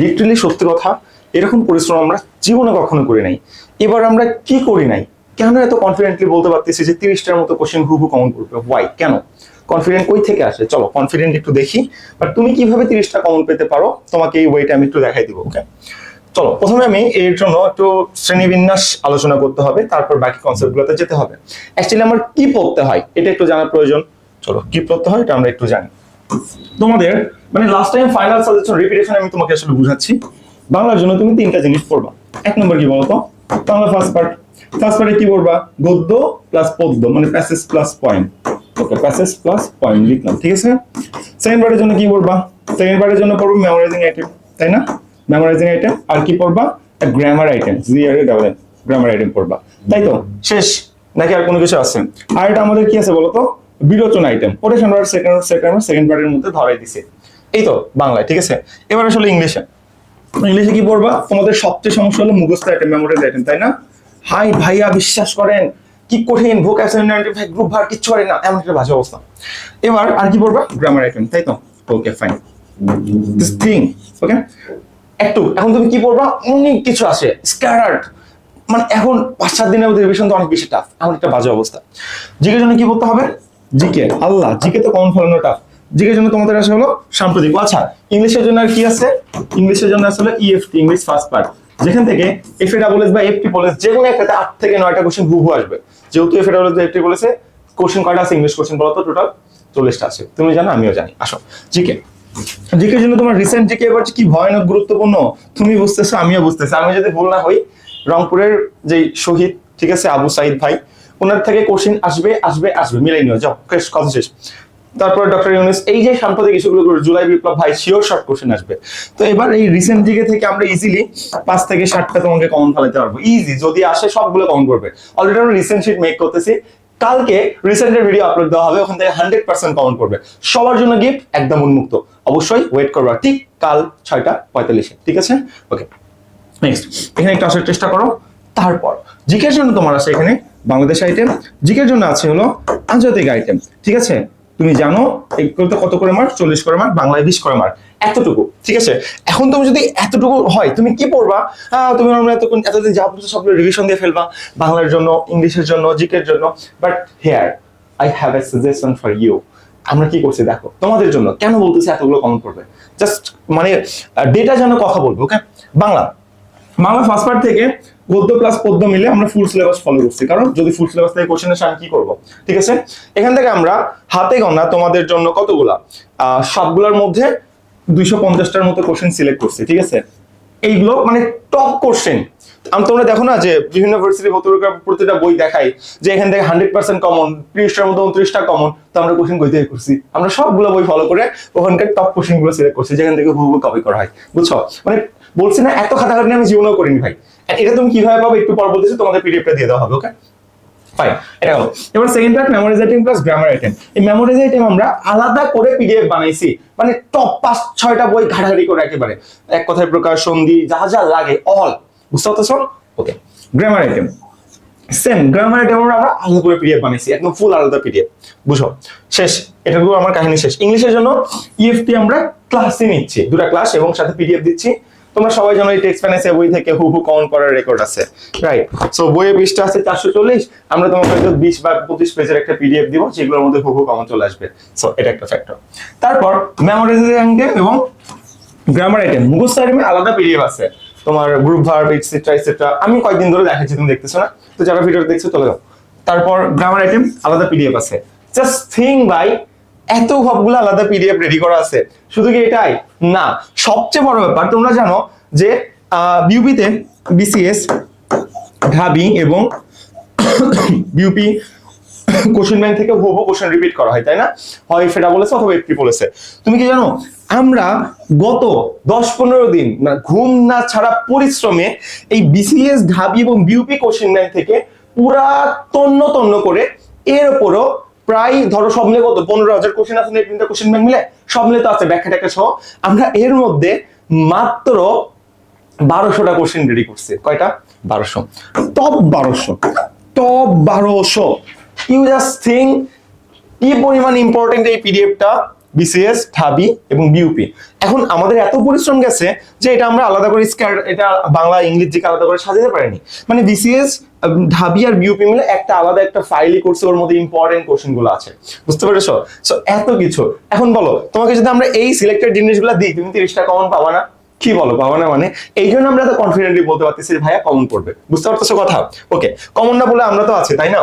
Literally সত্যি কথা, এরকম পরিশ্রম আমরা জীবনে কখনো করি নাই। এবার আমরা কি করি নাই? কেন এত কনফিডেন্টলি বলতে পারতেছি যে তিরিশটার মতো কোশ্চেন হুবু কমন করবে? ওয়াই কেন? কনফিডেন্ট কই থেকে আসে? চলো কনফিডেন্ট একটু দেখি। বাট তুমি কীভাবে তিরিশটা কমন পেতে পারো? তোমাকে এই ওয়েটা আমি একটু দেখাই দিব ওকে চলো, প্রথমে আমি এর জন্য একটু শ্রেণীবিন্যাস আলোচনা করতে হবে, তারপর বাকি কনসেপ্টগুলোতে যেতে হবে। অ্যাকচুয়ালি আমার কি পড়তে হয়? এটা একটু জানার প্রয়োজন। চলো, কি পড়তে হয়? এটা আমরা একটু জানি। তোমাদের মানে last time final suggestion repetition আমি তোমাকে আসলে বুঝাচ্ছি। বাংলার জন্য তুমি তিনটা জিনিস পড়বা। এক নম্বর কি বলতো? বাংলা ফার্স্ট পার্ট ফার্স্ট পার্টে কি পড়বা? গদ্য প্লাস পদ্য মানে passage plus point okay passage plus point লিখলাম, ঠিক আছে? সেকেন্ড পার্টের জন্য কি পড়বা? সেকেন্ড পার্টের জন্য পড়ব মেমোরাইজিং আইটেম তাই না? মেমোরাইজিং আইটেম আর কি পড়বা? Grammar item G R double grammar item পড়বা। তাই তো? শেষ? নাকি আর কোনো কিছু আছে? আর এটা আমাদের কি আছে বলতো? বিরোচন আইটেম ওটা আমরা সেকেন্ড সেকেন্ড সেকেন্ড পার্টের মধ্যে ধরাই দিছে। এই তো, বাংলায়, ঠিক আছে? এবার আসলে ইংলিশে। ইংলিশে কি পড়বা? তোমাদের সবচেয়ে সমস্যা হলো মুখস্থ আইটেম মেমোরাইজ আইটেম তাই না? হাই ভাইয়া, বিশ্বাস করেন, কি কঠিন ভোকাবুলারি গ্রুপ ভার কিচ্ছু পারে না, এমন একটা বাজে অবস্থা। এবার আর কি পড়বা? গ্রামার আইটেম তাই তো? Okay fine this thing okay একটু এখন তুমি কি পড়বা? অনেক কিছু আছে। স্ক্যাটার্ড মানে এখন পাঁচ সাত দিনের মধ্যে রিভিশন তো অনেক বেশি টাফ এমন একটা বাজে অবস্থা। জিকের জন্য কি করতে হবে? জিকে। আল্লাহ, জিকে তো কমন ফলানো টাফ। জিকের জন্য তোমাদের আসে হলো সাম্প্রতিক। আচ্ছা ইংলিশের জন্য আর কি আছে? ইংলিশের জন্য আসলে ইএফটি ইংলিশ ফার্স্ট পার্ট যেখান থেকে এফ ডাবল এস বা এফ টি যে কোনো একটাতে আট থেকে নয়টা কোশ্চেন হু হু আসবে। যেহেতু এফ এ ডাবল এস বা এফ টি কোশ্চেন কয়টা আছে? ইংলিশ কোশ্চেন বলো তো টোটাল চল্লিশটা আছে। তুমি জানো, আমিও জানি। আসো, জিকে। জিকের জন্য তোমার রিসেন্ট জিকে এবার কি ভয়ানক গুরুত্বপূর্ণ? তুমি বুঝতেছো, আমিও বুঝতেছি। আমি যদি ভুল না হই, রংপুরের যে শহীদ, ঠিক আছে, আবু সাইদ ভাই ওনার থেকে কোশ্চেন আসবে আসবে আসবে। মিলাই নিও, যাও কথা শেষ। তারপর ডক্টর ইউনুস এই যে সাম্প্রতিক ইস্যুগুলো জুলাই বিপ্লব ভাই শিওর শর্ট কোশ্চেন আসবে। তো এবার এই রিসেন্ট দিকে থেকে আমরা ইজিলি পাঁচ থেকে ষাটটা তোমাকে কমন ফেলাতে পারব। ইজি যদি আসে সবগুলো কমন করবে। অলরেডি আমরা রিসেন্ট শিট মেক করতেছি। কালকে রিসেন্টের ভিডিও আপলোড দেওয়া হবে, ওখান থেকে হান্ড্রেড পার্সেন্ট কমন করবে। সবার জন্য গিফট একদম উন্মুক্ত। অবশ্যই ওয়েট করবা ঠিক কাল ছয়টা পঁয়তাল্লিশে, ঠিক আছে? ওকে নেক্সট এখানে একটু আসার চেষ্টা করো। তারপর, জিকের জন্য তোমার আছে এখানে বাংলাদেশ আইটেম জিকের জন্য আছে হলো আন্তর্জাতিক আইটেম ঠিক আছে? তুমি জানো এগুলোতে কত করে মার্ক চল্লিশ করে মার্ক বাংলায় বিশ করে মার্ক এতটুকু, ঠিক আছে? এখন তুমি যদি এতটুকু হয়, তুমি কি পড়বা? তুমি এতক্ষণ, এতদিন যা পড়ছো সবগুলো রিভিশন দিয়ে ফেলবা, বাংলার জন্য, ইংলিশের জন্য, জিকের জন্য but here I have a suggestion for you আমরা কি করছি দেখো, তোমাদের জন্য, কেন বলতেছি এতগুলো কমন করবে? জাস্ট মানে ডেটা যেন কথা বলব okay Bangla Bangla first part থেকে গদ্য প্লাস পদ্য মিলে আমরা ফুল সিলেবাস ফলো করছি। কারণ যদি ফুল সিলেবাস থেকে কোশ্চেন আসে, আমি কি করব? ঠিক আছে? এখান থেকে আমরা হাতে গণা তোমাদের জন্য কতগুলা? সবগুলোর মধ্যে দুইশো পঞ্চাশটার মতো কোশ্চেন সিলেক্ট করছি, ঠিক আছে? এইগুলো মানে টপ কোশ্চেন তোমরা দেখো না যে বিভিন্ন প্রতিটা বই দেখাই যে এখান থেকে হান্ড্রেড পার্সেন্ট কমন ত্রিশটার মধ্যে উনত্রিশটা কমন তো আমরা কোশ্চেন কই থেকে করছি। আমরা সবগুলো বই ফলো করে ওখানকার টপ কোশ্চেনগুলো সিলেক্ট করছি, যেখান থেকে কপি করা হয়। বুঝছ? মানে বলছি না, এত খাটাখাটি আমি জীবনেও করিনি ভাই। এটা তুমি কীভাবে পাবো একটু পর বলতেছি, তোমাদের পিডিএফটা দিয়ে দেওয়া হবে ওকে ফাইন এটা হলো। এবার second part memorize item plus grammar item এই মেমোরাইজ আইটেম আমরা আলাদা করে পিডিএফ বানাইছি মানে টপ পাঁচ, ছয়টা বই ঘাটাঘাটি করে একেবারে। এক কথায় প্রকাশ, সন্ধি, যা যা লাগে অল বুঝতে পারতেছো? Okay grammar item same grammar item আমরা আলাদা করে পিডিএফ বানাইছি, একদম ফুল আলাদা পিডিএফ বুঝো? শেষ এটা পুরো আমার কাহিনী শেষ। ইংলিশের জন্য ইএফটি আমরা ক্লাসে নিচ্ছি, দুটা ক্লাস এবং সাথে পিডিএফ দিচ্ছি। তোমরা সবাই জানো এই টেক্সট প্যানেসে বই থেকে হু হু কমন করার রেকর্ড আছে রাইট সো বইয়ে বিশটা আছে, চারশো চল্লিশ। আমরা তোমাকে হয়তো বিশ বা পঁচিশ পেজের একটা পিডিএফ দিব, যেগুলোর মধ্যে হু হু কমন চলে আসবে। সো এটা একটা ফ্যাক্টর তারপর মেমোরাইজেশন এবং গ্রামার আইটেম মুখস্থ আইটেমে আলাদা পিডিএফ আছে। তোমার গ্রুপ ভার্ব এটসেট্রা এটসেট্রা আমি কয়েকদিন ধরে দেখাচ্ছি, তুমি দেখতেছো না। তো যারা ভিডিও দেখছ, চলে যাও। তারপর গ্রামার আইটেম আলাদা পিডিএফ আছে। জাস্ট থিং বাই এত সবগুলো আলাদা পিডিএফ রেডি করা আছে। শুধু কি এটাই? না। সবচেয়ে বড় ব্যাপার, তোমরা জানো যে বিউপিতে বিসিএস ঢাবি এবং বিউপি কোশ্চেন ব্যাংক থেকে হুবহু কোশ্চেন রিপিট করা হয়, তাই না? হয় সেটা বলেছে অথবা একটি বলেছে। তুমি কি জানো, আমরা গত দশ পনেরো দিন মানে ঘুম না ছাড়া পরিশ্রমে এই বিসিএস ঢাবি এবং বিউপি কোশ্চেন ব্যাংক থেকে পুরা তন্ন তন্ন করে এর উপরও প্রায় ধরো সব মিলে কত? পনেরো হাজার কোশ্চেন আছে নেট তিনটা কোশ্চেন ব্যাংক মিলে সব মিলে তো আছে ব্যাখ্যা ট্যাখ্যা সহ। আমরা এর মধ্যে মাত্র বারোশোটা কোশ্চেন রেডি করছে। কয়টা? বারোশো। টপ বারোশো। টপ বারোশো। ইউ জাস্ট থিং কি পরিমাণ ইম্পর্টেন্ট এই পিডিএফটা বিসিএস ঢাবি এবং বিউপি এখন আমাদের এত পরিশ্রম গেছে যে এটা আমরা আলাদা করে স্ক্যার, এটা বাংলা, ইংলিশ দিকে আলাদা করে সাজাতে পারিনি। মানে বিসিএস ঢাবি আর বিউপি মিলে একটা আলাদা একটা ফাইলই করছে, ওর মধ্যে ইম্পর্টেন্ট কোশ্চেনগুলো আছে। বুঝতে পেরেছ? সো এত কিছু। এখন বলো, তোমাকে যদি আমরা এই সিলেক্টেড জিনিসগুলো দিই, তুমি তিরিশটা কমন পাবা না। কি বলো, পাবো না মানে? এই জন্য আমরা তো কনফিডেন্টলি বলতে পারতেছি ভাইয়া কমন পড়বে। বুঝতে পারতেছো কথা? ওকে কমন না বলে আমরা তো আছি, তাই না?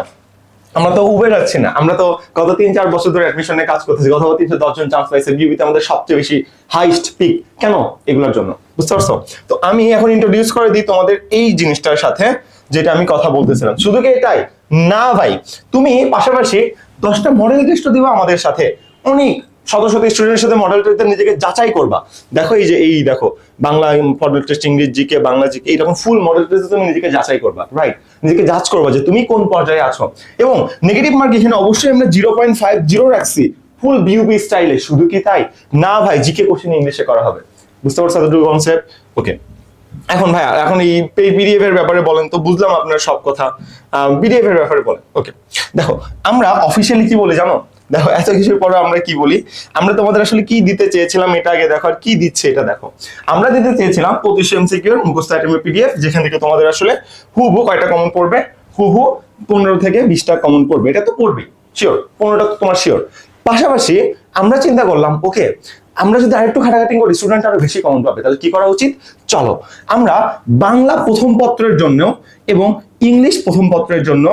আমরা তো উবে যাচ্ছি না। আমরা তো গত তিন চার বছর ধরে অ্যাডমিশনে কাজ করতেছি। গত তিনশো দশ জন চান্স পাইছে। বিউবিতে আমাদের সবচেয়ে বেশি হাইস্ট পিক কেন? এগুলোর জন্য। বুঝতে পারছ? তো আমি এখন ইন্ট্রোডিউস করে দিই তোমাদের এই জিনিসটার সাথে, যেটা আমি কথা বলতেছিলাম। শুধু কি এটাই? না ভাই। তুমি পাশাপাশি দশটা মডেল টেস্ট দিবা আমাদের সাথে। অনেক শত শত স্টুডেন্টের সাথে মডেল টেস্টে নিজেকে যাচাই করবা। দেখো এই যে এই দেখো, বাংলা মডেল টেস্ট ইংরেজি জিকে, বাংলা জিকে, এইরকম ফুল মডেল টেস্টে তুমি নিজেকে যাচাই করবা। রাইট নিজেকে যাচ করবা যে তুমি কোন পর্যায়ে আছো। এবং নেগেটিভ মার্ক এখানে অবশ্যই আমরা জিরো পয়েন্ট ফাইভ জিরো রাখছি। ফুল বিউপি স্টাইলে শুধু কি তাই? না ভাই জিকে কোশ্চেন ইংলিশে করা হবে। বুঝতে পারছ এতটুকু কনসেপ্ট ওকে এখন ভাই, এখন এই পিডিএফ এর ব্যাপারে বলেন তো, বুঝলাম আপনার সব কথা। পিডিএফ এর ব্যাপারে বলেন। ওকে দেখো, আমরা অফিসিয়ালি কি বলি জানো? দেখো, এত কিছুর পরে আমরা কি বলি? আমরা তোমাদের আসলে কি দিতে চেয়েছিলাম এটা আগে দেখো, আর কি দিচ্ছে এটা দেখো। আমরা দিতে চেয়েছিলাম পঁচিশ এমসিকিউর মুখস্থ আইটেমের পিডিএফ যেখান থেকে তোমাদের আসলে হুবু কয়টা কমন পড়বে? হুবু পনেরো থেকে বিশটা কমন পড়বে। এটা তো পড়বে শিওর পনেরোটা তো তোমার শিওর পাশাপাশি আমরা চিন্তা করলাম ওকে আমরা যদি আরেকটু খাটাখাটি করি স্টুডেন্ট আরও বেশি কমন পাবে, তাহলে কি করা উচিত? চলো, আমরা বাংলা প্রথম পত্রের জন্য এবং ইংলিশ প্রথম পত্রের জন্য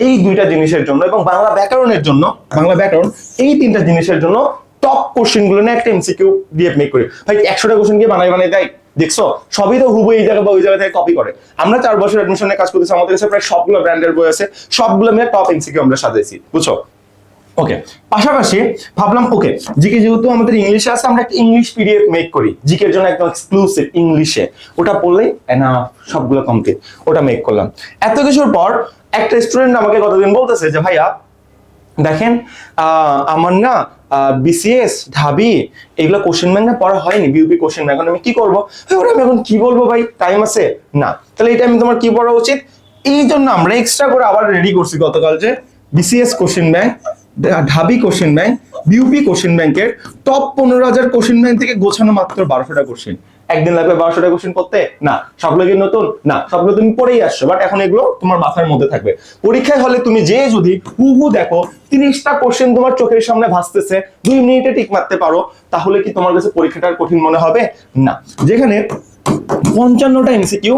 এই দুইটা জিনিসের জন্য এবং বাংলা ব্যাকরণের জন্য, বাংলা ব্যাকরণ, এই তিনটা জিনিসের জন্য টপ কোশ্চেনগুলো নিয়ে একটা এমসিকিউ দিয়ে মেক করি। ভাই, একশোটা কোশ্চেন দিয়ে বানাই বানাই দেয়, দেখছ? সবই তো হুবু এই জায়গা বা ওই জায়গা থেকে কপি করে। আমরা চার বছর অ্যাডমিশনে কাজ করতেছি, আমাদের কাছে প্রায় সবগুলো ব্র্যান্ডের বই আছে, সবগুলো মিলে টপ এমসিকিউ আমরা সাজাইছি, বুঝছ? ওকে পাশাপাশি ভাবলাম ওকে জিকে যেহেতু আমাদের ইংলিশে আছে, আমরা একটা ইংলিশ পিডিএফ মেক করি। জিকের জন্য একদম এক্সক্লুসিভ ইংলিশে ওটা পড়লেই না সবগুলো কমপ্লিট ওটা মেক করলাম। এত কিছুর পর একটা স্টুডেন্ট আমাকে কতদিন বলতেছে যে, ভাইয়া, দেখেন আমার না বিসিএস ঢাবি, এগুলো কোশ্চেন ব্যাংক না পড়া হয়নি বিউপি কোশ্চেন ব্যাংক আমি কি করব? আমি এখন কি বলব ভাই? টাইম আছে? না। তাহলে এটা আমি তোমার কি পড়া উচিত? এই জন্য আমরা এক্সট্রা করে আবার রেডি করছি গতকাল যে BCS question bank Dhabi question bank BUP question ব্যাংকের টপ পনেরো হাজার কোশ্চেন ব্যাংক থেকে গোছানো মাত্র বারোশোটা কোশ্চেন একদিন লাগবে বারোশোটা কোশ্চেন পড়তে না। সবগুলো কি নতুন? না। সবগুলো তুমি পড়েই আসছো বাট এখন এগুলো তোমার মাথার মধ্যে থাকবে। পরীক্ষায় হলে তুমি যে যদি হুহু দেখো, তিরিশটা কোশ্চেন তোমার চোখের সামনে ভাসতেছে, দুই মিনিটে টিক মারতে পারো, তাহলে কি তোমার কাছে পরীক্ষাটা কঠিন মনে হবে? না। যেখানে পঞ্চান্নটা এমসিকিউ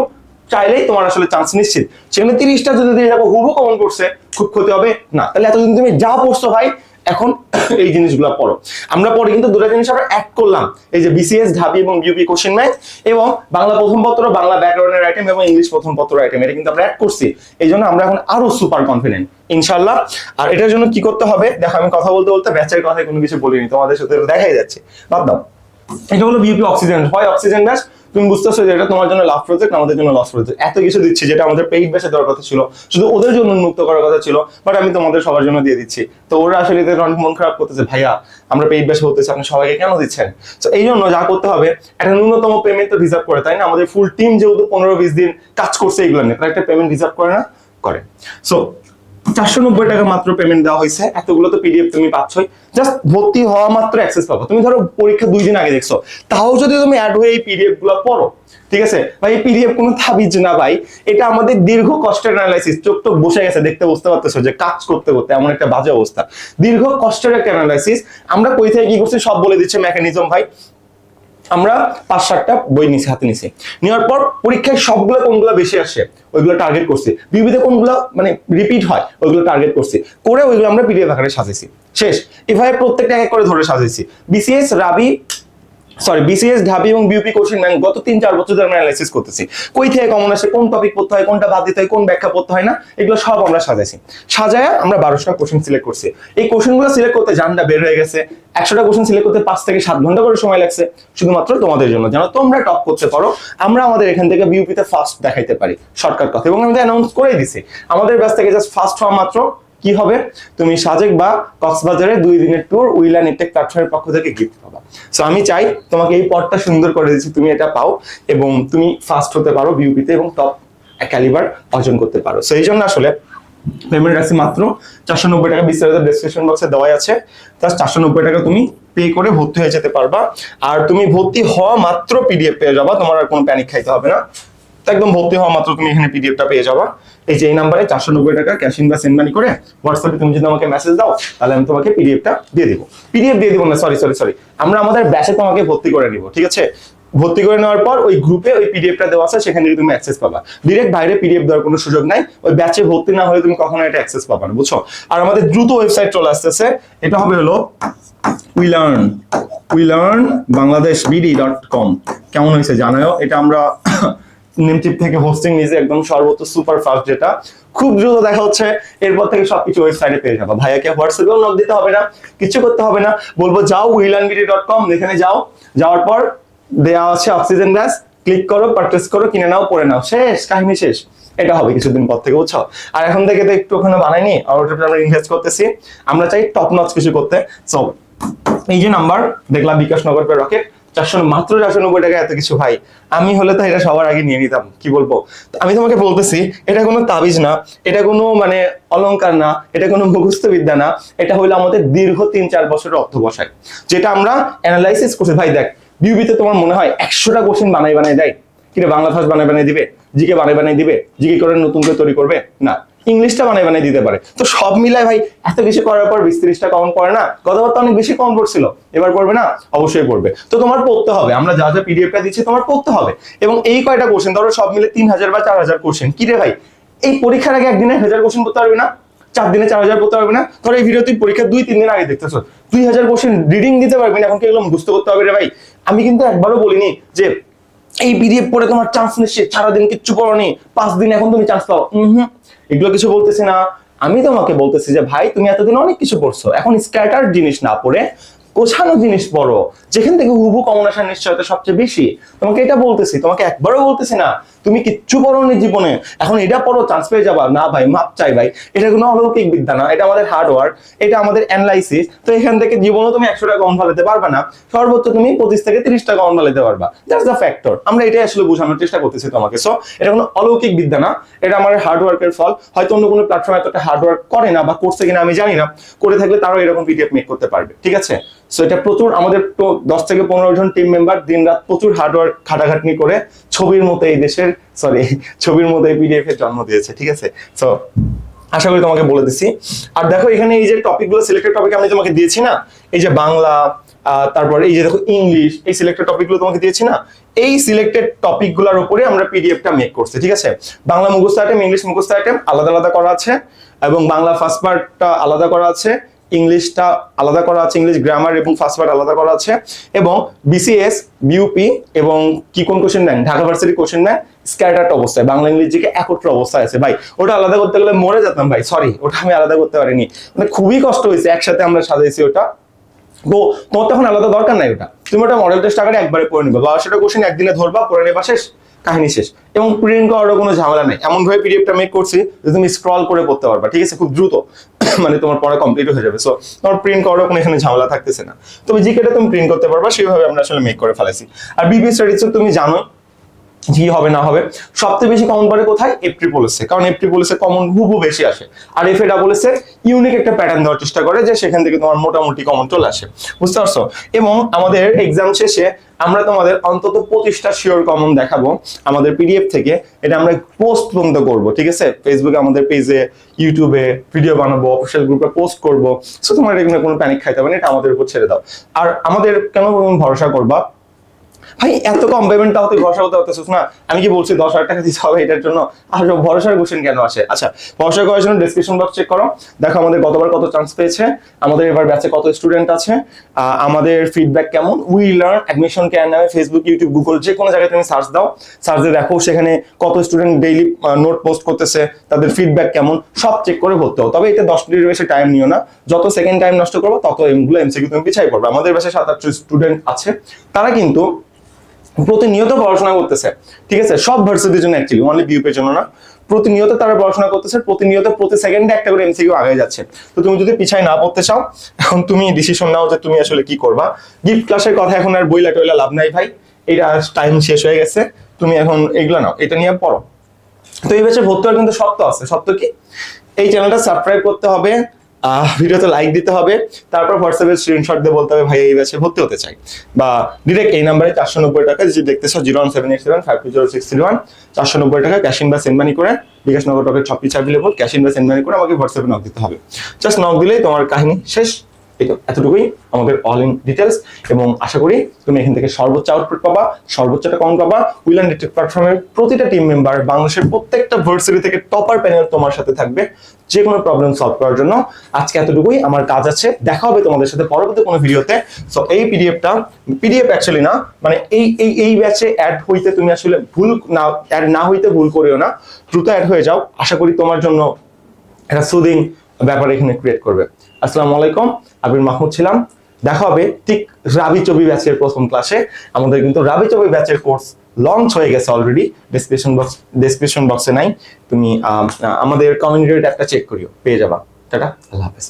চাইলেই তোমার আসলে চান্স নিশ্চিত। সেখানে তিরিশটা যদি দিয়ে যাব হুবু কমন করছে, খুব ক্ষতি হবে। না। তাহলে এতদিন তুমি যা পড়ছো ভাই এখন এই জিনিসগুলো পড়ো। আমরা পরে কিন্তু দুটো জিনিস আমরা অ্যাড করলাম। এই যে বিসিএস ঢাবি এবং বিউপি কোশ্চেন ম্যাথ এবং বাংলা প্রথম পত্র, বাংলা ব্যাকরণের আইটেম এবং ইংলিশ প্রথম পত্র আইটেম এটা কিন্তু আমরা অ্যাড করছি। এই জন্য আমরা এখন আরও সুপার কনফিডেন্ট ইনশাল্লাহ আর এটার জন্য কি করতে হবে? দেখো, আমি কথা বলতে বলতে ব্যাচের কথায় কোনো কিছু বলিনি, তোমাদের সাথে দেখাই যাচ্ছে। বাদ দাও। এটা হলো বিউপি অক্সিজেন হয় অক্সিজেন ব্যাচ তুমি বুঝতেছো যে এটা তোমার জন্য লাভ প্রজেক্ট আমাদের জন্য লস প্রজেক্ট এত কিছু দিচ্ছি যেটা আমাদের পেইড ব্যাচে দেওয়ার কথা ছিল। শুধু ওদের জন্য উন্মুক্ত করার কথা ছিল বাট আমি তোমাদের সবার জন্য দিয়ে দিচ্ছি। তো ওরা আসলে এদের অনেক মন খারাপ করতেছে, ভাইয়া, আমরা পেইড ব্যাচে হতেছি আপনি সবাইকে কেন দিচ্ছেন? তো এই জন্য যা করতে হবে, একটা ন্যূনতম পেমেন্ট তো রিজার্ভ করে, তাই না? আমাদের ফুল টিম যেহেতু পনেরো, বিশ দিন কাজ করছে এগুলো নিয়ে, তারা একটা পেমেন্ট রিজার্ভ করে না? করে। সো চারশো নব্বই টাকা মাত্র পেমেন্ট দেওয়া হয়েছে। এতগুলো তো পিডিএফ তুমি পাচ্ছই। জাস্ট ভর্তি হওয়া মাত্র অ্যাক্সেস পাবো। তুমি ধরো পরীক্ষা দুই দিন আগে দেখছ। তাও যদি তুমি অ্যাড হয়ে এই পিডিএফগুলো পড়ো, ঠিক আছে? ভাই, এই পিডিএফ কোনো তাবিজ না ভাই। এটা আমাদের দীর্ঘ কষ্টের অ্যানালাইসিস চোখ টোক বসে গেছে, দেখতে বুঝতে পারতেছো যে কাজ করতে করতে এমন একটা বাজে অবস্থা। দীর্ঘ কষ্টের একটা অ্যানালাইসিস আমরা কই থেকে কি করছি সব বলে দিচ্ছে মেকানিজম ভাই। আমরা পাঁচ সাতটা বই নিছি, হাতে নিছি। নেওয়ার পর পরীক্ষায় সবগুলো কোনগুলো বেশি আসে, ওইগুলো টার্গেট করছি। বিবিধে কোনগুলো মানে রিপিট হয়, ওইগুলো টার্গেট করছি। করে ওইগুলো আমরা পিডিএফ আকারে সাজাইছি। শেষ, এভাবে প্রত্যেকটা এক করে ধরে সাজাইছি। BCS Rabi sorry BCS Dhabi এবং বিউপি কোশ্চেন ব্যাংক গত তিন, চার বছর ধরে আমরা অ্যানালাইসিস করতেছি। কই থেকে কমন আসে, কোন টপিক পড়তে হয়, কোনটা বাদ দিতে হয়, কোন ব্যাখ্যা পড়তে হয় না, এগুলো সব আমরা সাজাইছি। সাজায় আমরা বারোশোটা কোশ্চেন সিলেক্ট করছি। এই কোশ্চেনগুলো সিলেক্ট করতে জানটা বের হয়ে গেছে। একশোটা কোশ্চেন সিলেক্ট করতে পাঁচ থেকে সাত ঘণ্টা করে সময় লাগছে। শুধুমাত্র তোমাদের জন্য। যেন তোমরা টপ করতে পারো, আমরা আমাদের এখান থেকে বিউপিতে ফার্স্ট দেখাইতে পারি। শর্টকাট কথা। এবং আমি অ্যানাউন্স করে দিছি। আমাদের ব্যাচ থেকে জাস্ট ফার্স্ট হওয়া মাত্র কি হবে? তুমি সাজেক বা কক্সবাজারে দুই দিনের ট্যুর উইলা নেটেক প্ল্যাটফর্মের পক্ষ থেকে গিফট পাবা। সো আমি চাই তোমাকে এই পথটা সুন্দর করে দিচ্ছি তুমি এটা পাও এবং তুমি ফার্স্ট হতে পারো বিউপিতে এবং টপ ক্যালিবার অর্জন করতে পারো। সো এই জন্য আসলে পেমেন্ট রাখছি মাত্র চারশো নব্বই টাকা বিস্তারিত ডেসক্রিপশন বক্সে দেওয়াই আছে। জাস্ট চারশো নব্বই টাকা তুমি পে করে ভর্তি হয়ে যেতে পারবা। আর তুমি ভর্তি হওয়া মাত্র পিডিএফ পেয়ে যাবা, তোমার আর কোনো প্যানিক খাইতে হবে না। একদম ভর্তি হওয়া মাত্র তুমি এখানে পিডিএফটা পেয়ে যাবা। এই যে এই নাম্বারে চারশো নব্বই টাকা ক্যাশ ইন বা সেন্ড মানি করে হোয়াটসঅ্যাপে তুমি যদি আমাকে মেসেজ দাও, তাহলে আমি তোমাকে পিডিএফটা দিয়ে দিব। পিডিএফ দিয়ে দিব না সরি সরি সরি আমরা আমাদের ব্যাচে তোমাকে ভর্তি করে নিব, ঠিক আছে? ভর্তি করে নেওয়ার পর ওই গ্রুপে ওই পিডিএফটা দেওয়া আছে, সেখান থেকে তুমি অ্যাক্সেস পাবা। ডিরেক্ট বাইরে পিডিএফ দেওয়ার কোনো সুযোগ নাই। ওই ব্যাচে ভর্তি না হলে তুমি কখনো এটা অ্যাক্সেস পাবা না, বুঝছ? আর আমাদের দ্রুত ওয়েবসাইট চলে আসতেছে, এটা হবে হলো we learn we learn Bangladesh BD dot com কেমন হয়েছে জানাও এটা আমরা নেমটিপ থেকে হোস্টিং নিজে একদম সর্বোচ্চ সুপার ফাস্ট যেটা। খুব দ্রুত দেখা হচ্ছে, এরপর থেকে সবকিছু ওয়েবসাইটে পেয়ে যাব। ভাইয়াকে হোয়াটসঅ্যাপেও নক দিতে হবে না, কিছু করতে হবে না। বলব, যাও উইলানবিডি ডট কম এখানে যাও। যাওয়ার পর দেওয়া আছে অক্সিজেন গ্যাস ক্লিক করো পারচেস করো, কিনে নাও, পরে নাও। শেষ, কাহিনী শেষ। এটা হবে কিছুদিন পর থেকে, বুঝছ? আর এখন থেকে তো একটু ওখানে বানাইনি আর ওটাতে আমরা ইনভেস্ট করতেছি। আমরা চাই টপ নচ কিছু করতে। সো এই যে নাম্বার দেখলাম বিকাশ নগর রকেট চারশো মাত্র চারশো নব্বই টাকা এত কিছু ভাই। আমি হলে তো এটা সবার আগে নিয়ে নিতাম, কি বলব? আমি তোমাকে বলতেছি, এটা কোনো তাবিজ না, এটা কোনো মানে অলংকার না, এটা কোনো মুখস্থ বিদ্যা না, এটা হলো আমাদের দীর্ঘ তিন চার বছরের অর্থ বসায় যেটা আমরা অ্যানালাইসিস করছি। ভাই দেখ বিউবিতে তোমার মনে হয় একশোটা কোশ্চেন বানাই বানাই দেয়। কিরে বাংলা ভাষা বানাই বানাই দিবে? জিকে বানাই বানাই দিবে? জিকে করে নতুন করে তৈরি করবে? না। ইংলিশটা বানাই বানাই দিতে পারে। তো সব মিলায় ভাই, এত কিছু করার পর বিশ ত্রিশটা কমন পড়ে না? গতবার তো অনেক বেশি কমন পড়ছিল। এবার পড়বে না? অবশ্যই পড়বে। তো তোমার পড়তে হবে। আমরা যা যা পিডিএফটা দিচ্ছি, তোমার পড়তে হবে। এবং এই কয়টা কোশ্চেন ধরো সব মিলে তিন হাজার বা চার হাজার কোশ্চেন কি রে ভাই? এই পরীক্ষার আগে একদিনে হাজার কোশ্চেন করতে পারবে না? চার দিনে চার হাজার পড়তে পারবে না? ধরো এই ভিডিও তুই পরীক্ষা দুই, তিন দিন আগে দেখতেছো। দুই হাজার কোশ্চেন রিডিং দিতে পারবি না? এখন কি এগুলো মুখস্থ করতে হবে রে ভাই? আমি কিন্তু একবারও বলিনি যে এই পিডিএফ পড়ে তোমার চান্স নিশ্চিত। সারাদিন কিচ্ছু পড়নি। পাঁচ দিন এখন তুমি চান্স পাও। হুম। এগুলো কিছু বলতেছি না। আমি তোমাকে বলতেছি যে, ভাই, তুমি এতদিন অনেক কিছু পড়ছো এখন স্ক্যাটার জিনিস না পড়ে গোছানো জিনিস পড়ো যেখান থেকে হুবু কমন আসার নিশ্চয়তা সবচেয়ে বেশি। তোমাকে এটা বলতেছি, তোমাকে একবারও বলতেছি না, তুমি কিচ্ছু পড়োনি জীবনে, এখন এটা পড়ো চান্স পেয়ে যাবা। না ভাই, মাপ চাই ভাই, এটা কোনো অলৌকিক বিদ্যা না, এটা আমাদের হার্ড ওয়ার্ক এটা আমাদের অ্যানালাইসিস তো এখান থেকে জীবনে তুমি একশো টাকা কম ফেলাতে পারবে না, সর্বোচ্চ তুমি পঁচিশ থেকে তিরিশ টাকা কম ফেলাতে পারবা। দ্যাটস দ্য ফ্যাক্টর আমরা এটাই আসলে বোঝানোর চেষ্টা করতেছি তোমাকে। সো এটা কোনো অলৌকিক বিদ্যা না, এটা আমাদের হার্ড ওয়ার্কের ফল, হয়তো অন্য কোনো প্ল্যাটফর্ম এতটা হার্ড ওয়ার্ক করে না বা করছে কিনা আমি জানি না, করে থাকলে তারাও এরকম পিডিএফ মেক করতে পারবে, ঠিক আছে? সো এটা প্রচুর আমাদের দশ থেকে পনেরো জন টিম মেম্বার দিন রাত প্রচুর হার্ডওয়ার্ক খাটাখাটনি করে ছবির মতো এই দেশের সরি ছবির মতো এই পিডিএফ এর জন্ম দিয়েছে, ঠিক আছে? সো আশা করি তোমাকে বলে দিছি। আর দেখো, এখানে এই যে টপিকগুলো সিলেক্টেড টপিক আমি তোমাকে দিয়েছি না? এই যে বাংলা তারপর এই যে দেখো ইংলিশ এই সিলেক্টেড টপিকগুলো তোমাকে দিয়েছি না? এই সিলেক্টেড টপিকগুলোর উপরে আমরা পিডিএফটা মেক করছি, ঠিক আছে? বাংলা মুখস্থ আইটেম ইংলিশ মুখস্থ আইটেম আলাদা আলাদা করা আছে এবং বাংলা ফার্স্ট পার্টটা আলাদা করা আছে। ইংলিশটা আলাদা করা আছে, ইংলিশ গ্রামার এবং ফার্স্ট পার্ট আলাদা করা আছে এবং বিসিএস বিউপি এবং কি কোন কোশ্চেন নেন? ঢাকা ভার্সিটি কোশ্চেন নেন স্ক্যাটার্ড অবস্থায়, বাংলা ইংলিশ জিকে একত্র অবস্থায় আছে। ভাই, ওটা আলাদা করতে গেলে মরে যেতাম ভাই সরি ওটা আমি আলাদা করতে পারিনি। মানে খুবই কষ্ট হয়েছে, একসাথে আমরা সাজাইছি ওটা। তো তোমার তখন আলাদা দরকার নাই ওটা। তুমি ওটা মডেল টেস্ট আকারে একবারে পড়ে নিবে। বা সেটা কোশ্চেন একদিনে ধরবা, পড়ে নেবা, শেষ। কাহিনী শেষ। এবং প্রিন্ট করারও কোনো ঝামেলা নেই। এমন ভাবে পিডিএফটা মেক করছি যে তুমি স্ক্রল করে পড়তে পারবা। ঠিক আছে? খুব দ্রুত। মানে তোমার পড়া কমপ্লিট হয়ে যাবে। সো তোমার প্রিন্ট করারও কোনো এখানে ঝামেলা থাকতেছে না। তবে জিকেটা তুমি প্রিন্ট করতে পারবা সেভাবে আমরা আসলে মেক করে ফেলেছি আর বিপি স্টাডিজ তুমি জানো কি হবে, না হবে, সবচেয়ে বেশি কমন পড়ে কোথায়? এপ্রি পলিসে কারণ এপ্রি পলিসে কমন হুবু বেশি আসে। আর এফ এ ডাবল এসে ইউনিক একটা প্যাটার্ন দেওয়ার চেষ্টা করে যে সেখান থেকে তোমার মোটামুটি কমন চলে আসে। বুঝতে পারছ? এবং আমাদের এক্সাম শেষে আমরা তোমাদের অন্তত পঁচিশটা শিওর কমন দেখাবো আমাদের পিডিএফ থেকে। এটা আমরা পোস্ট পর্যন্ত করব, ঠিক আছে? ফেসবুকে আমাদের পেজে ইউটিউবে ভিডিও বানাবো অফিসিয়াল গ্রুপে পোস্ট করব। সো তোমার এখানে কোনো প্যানিক খাইতে হবে না, এটা আমাদের উপর ছেড়ে দাও। আর আমাদের কেন ভরসা করবা? ভাই, এত কম পেমেন্ট তুই ভরসা করতে পারতেছিস না। আমি কি বলছি, দশ হাজার টাকা দিতে হবে এটার জন্য? আর ভরসার কোশ্চেন কেন আসে? আচ্ছা ভরসা করার জন্য ডিসক্রিপশন বক্স চেক করো। দেখো আমাদের গতবার কত চান্স পেয়েছে। আমাদের এবার ব্যাচে কত স্টুডেন্ট আছে। আমাদের ফিডব্যাক কেমন? উই লার্ন অ্যাডমিশন কেয়ার নামে ফেসবুক ইউটিউব গুগল যে কোনো জায়গায় তুমি সার্চ দাও। সার্চ দিয়ে দেখো সেখানে কত স্টুডেন্ট ডেইলি নোট পোস্ট করতেছে, তাদের ফিডব্যাক কেমন, সব চেক করে ভর্তি হও। তবে এটা দশ মিনিটের বেশি টাইম নিও না। যত সেকেন্ড টাইম নষ্ট করব, তত এমগুলো এমসিকিউ তুমি পিছাই পড়বে। আমাদের ব্যাচে সাত আটশো স্টুডেন্ট আছে। তারা কিন্তু প্রতিনিয়ত পড়াশোনা করতেছে। ঠিক আছে? সব ভার্সিটির জন্য অ্যাকচুয়ালি অনলি বিউপের জন্য না। প্রতিনিয়ত তারা পড়াশোনা করতেছে, প্রতিনিয়ত প্রতি সেকেন্ডে একটা করে এমসিকিউ আগে যাচ্ছে। তো তুমি যদি পিছায় না পড়তে চাও, এখন তুমি ডিসিশন নাও যে তুমি আসলে কি করবা। গিফট ক্লাসের কথা এখন আর বইলা টইলা লাভ নাই ভাই। এটা টাইম শেষ হয়ে গেছে। তুমি এখন এগুলো নাও। এটা নিয়ে পড়ো। তো এই বছর ভর্তি হওয়ার কিন্তু সত্য আছে। সত্য কি? এই চ্যানেলটা সাবস্ক্রাইব করতে হবে। ভিডিওতে লাইক দিতে হবে। তারপর হোয়াটসঅ্যাপে স্ক্রিনশট দিয়ে বলতে হবে, ভাই, এই ব্যাচে ভর্তি হতে চাই। বা ডিরেক্ট এই নাম্বারে চারশো নব্বই টাকা যে দেখতেছো zero one seven eight seven five two zero six three one চারশো নব্বই টাকা ক্যাশ ইন বা সেন্ড মানি করে বিকাশ নগর টকের সব অ্যাভেলেবল ক্যাশ ইন বা সেন্ড মানি করে আমাকে হোয়াটসঅ্যাপে নক দিতে হবে। জাস্ট নক দিলেই তোমার কাহিনী শেষ। এই তো, এতটুকুই আমাদের অল ইন ডিটেলস এবং আশা করি তুমি এখান থেকে সর্বোচ্চ আউটপুট পাবা, সর্বোচ্চটা কম পাবা। উইল অ্যান্ড ডিটেক্ট প্ল্যাটফর্মের প্রতিটা টিম মেম্বার বাংলাদেশের প্রত্যেকটা ভার্সিটি থেকে টপার প্যানেল তোমার সাথে থাকবে যে কোনো প্রবলেম সলভ করার জন্য। আজকে এতটুকুই, আমার কাজ আছে, দেখা হবে তোমাদের সাথে পরবর্তী কোনো ভিডিওতে সো এই পিডিএফটা পিডিএফ অ্যাকচুয়ালি না মানে এই এই এই ব্যাচে অ্যাড হইতে তুমি আসলে ভুল না অ্যাড না হইতে ভুল করিও না। দ্রুত অ্যাড হয়ে যাও। আশা করি তোমার জন্য একটা সুদিং ব্যাপার এখানে ক্রিয়েট করবে। আসসালামু আলাইকুম, আবির মাহমুদ ছিলাম। দেখা হবে ঠিক রাবি চবি ব্যাচের প্রথম ক্লাসে আমাদের কিন্তু রাবি চবি ব্যাচের কোর্স লঞ্চ হয়ে গেছে অলরেডি ডেসক্রিপশন বক্স ডেসক্রিপশন বক্সে নাই। তুমি আমাদের কমিউনিটি ট্যাবটা চেক করিও, পেয়ে যাবা। টাটা, আল্লাহ হাফেজ।